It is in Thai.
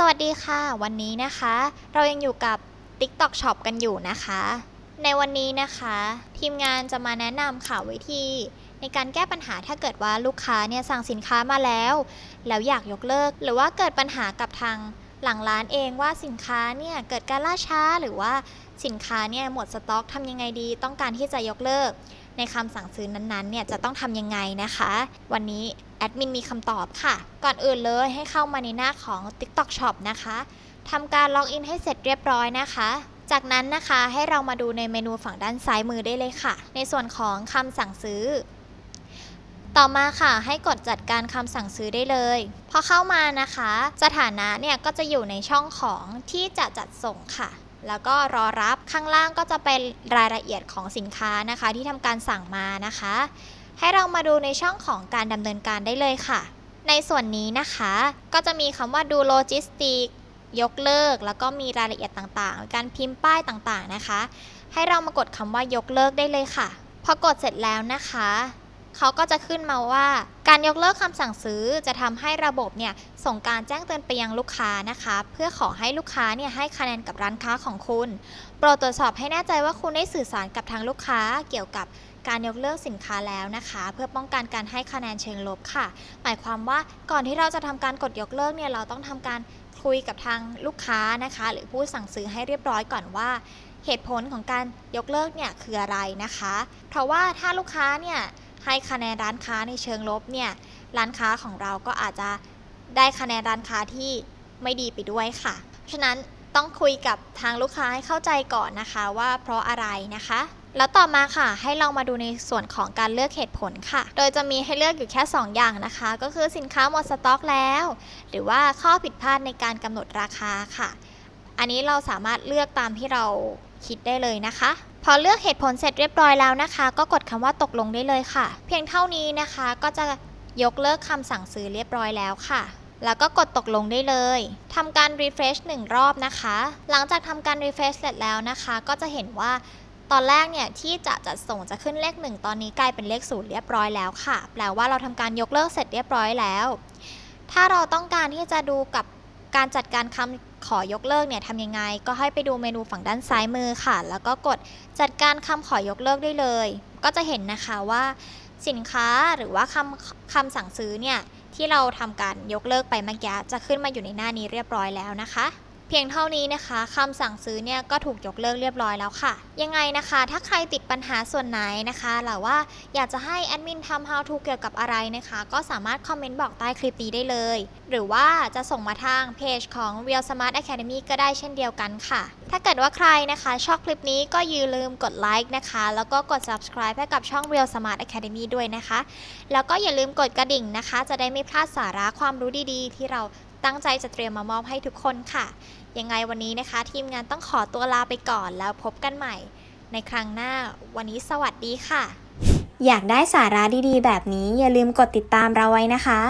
สวัสดีค่ะ วันนี้นะคะ เรายังอยู่กับ TikTok Shop กันอยู่นะคะ ในวันนี้นะคะ ทีมงานจะมาแนะนำค่ะวิธีในการแก้ปัญหาถ้าเกิดว่าลูกค้าเนี่ยสั่งสินค้ามาแล้ว แล้วอยากยกเลิก หรือว่าเกิดปัญหากับทางหลังร้านเองว่าสินค้าเนี่ยเกิดการล่าช้าหรือว่าสินค้าเนี่ยหมดสต็อกทำยังไงดี ต้องการที่จะยกเลิก ในคำสั่งซื้อนั้นๆเนี่ยจะต้องทำยังไงนะคะ วันนี้ แอดมินมีคำตอบค่ะ ก่อนอื่นเลยให้เข้ามาในหน้าของ TikTok Shop นะคะทำการล็อกอินให้เสร็จเรียบร้อยนะคะ จากนั้นนะคะให้เรามาดูในเมนูฝั่งด้านซ้ายมือได้เลยค่ะ ในส่วนของคำสั่งซื้อ ต่อมาค่ะให้กดจัดการคำสั่งซื้อได้เลย พอเข้ามานะคะ สถานะเนี่ยก็จะอยู่ในช่องของที่จะจัดส่งค่ะแล้วก็รอรับข้างล่างก็จะเป็นรายละเอียดของสินค้านะคะ ที่ทำการสั่งมานะคะ ให้เรามาดูในช่องของการดำเนินการได้เลยค่ะ ในส่วนนี้นะคะ ก็จะมีคำว่าดูโลจิสติก ยกเลิก แล้วก็มีรายละเอียดต่างๆ การพิมพ์ป้ายต่างๆนะคะ ให้เรามากดคำว่ายกเลิกได้เลยค่ะ พอกดเสร็จแล้วนะคะเขาก็จะขึ้นมาว่า การยกเลิกคำสั่งซื้อจะทำให้ระบบเนี่ยส่งการแจ้งเตือนไปยังลูกค้านะคะ เพื่อขอให้ลูกค้าเนี่ยให้คะแนนกับร้านค้าของคุณ โปรดตรวจสอบให้แน่ใจว่าคุณได้สื่อสารกับทางลูกค้าเกี่ยวกับ การยกเลิกสินค้าแล้วนะคะ เพื่อป้องกันการให้คะแนนเชิงลบค่ะ หมายความว่าก่อนที่เราจะทำการกดยกเลิกเนี่ยเราต้องทำการคุยกับทางลูกค้านะคะ หรือผู้สั่งซื้อให้เรียบร้อยก่อนว่า เหตุผลของการยกเลิกเนี่ยคืออะไรนะคะ เพราะว่าถ้าลูกค้าเนี่ยให้คะแนนร้านค้าในเชิงลบเนี่ยร้านค้าของเราก็อาจจะได้คะแนนร้านค้าที่ไม่ดีไปด้วยค่ะ เพราะฉะนั้น ต้องคุยกับทางลูกค้าให้เข้าใจก่อนนะคะว่าเพราะอะไรนะคะ แล้วต่อมาค่ะ ให้เรามาดูในส่วนของการเลือกเหตุผลค่ะ โดยจะมีให้เลือกอยู่แค่ 2 อย่างนะคะ ก็คือสินค้าหมดสต็อกแล้ว หรือว่าข้อผิดพลาดในการกำหนดราคาค่ะ อันนี้เราสามารถเลือกตามที่เราคิดได้เลยนะคะ พอเลือกเหตุผลเสร็จเรียบร้อยแล้วนะคะ ก็กดคำว่าตกลงได้เลยค่ะ เพียงเท่านี้นะคะก็จะยกเลิกคำสั่งซื้อเรียบร้อยแล้วค่ะ แล้วก็กดตกลงได้เลยทำการ refresh หนึ่งรอบนะคะ หลังจากทำการ refresh เสร็จแล้วนะคะ ก็จะเห็นว่าตอนแรกเนี่ยที่จะจัดส่งจะขึ้นเลข 1 ตอนนี้กลายเป็นเลข0เรียบร้อยแล้วค่ะ แปลว่าเราทำการยกเลิกเสร็จเรียบร้อยแล้ว ถ้าเราต้องการที่จะดูกับการจัดการคำขอยกเลิกเนี่ยทำยังไง ก็ให้ไปดูเมนูฝั่งด้านซ้ายมือค่ะ แล้วก็กดจัดการคำขอยกเลิกได้เลย ก็จะเห็นนะคะว่าสินค้าหรือว่าคำคำสั่งซื้อเนี่ย ที่เราทำการยกเลิกไปเมื่อกี้จะขึ้นมาอยู่ในหน้านี้เรียบร้อยแล้วนะคะ เพียงเท่านี้นะคะคำสั่งซื้อเนี่ยก็ถูกยกเลิกเรียบร้อยแล้วค่ะ ยังไงนะคะ ถ้าใครติดปัญหาส่วนไหนนะคะหรือว่าอยากจะให้แอดมินทำ how to เกี่ยวกับอะไรนะคะ ก็สามารถคอมเมนต์บอกใต้คลิปนี้ได้เลย หรือว่าจะส่งมาทางเพจของ Real Smart Academy ก็ได้เช่นเดียวกันค่ะ ถ้าเกิดว่าใครนะคะชอบคลิปนี้ก็อย่าลืมกดไลค์นะคะ แล้วก็กด subscribe ให้กับช่อง Real Smart Academy ด้วยนะคะ แล้วก็อย่าลืมกดกระดิ่งนะคะ จะได้ไม่พลาดสาระความรู้ดีๆ ที่เรา ตั้งใจจะเตรียมมามอบให้ทุกคนค่ะ ยังไงวันนี้นะคะ ทีมงานต้องขอตัวลาไปก่อนแล้วพบกันใหม่ ในครั้งหน้า วันนี้สวัสดีค่ะ อยากได้สาระดีๆ แบบนี้อย่าลืมกดติดตามเราไว้นะคะ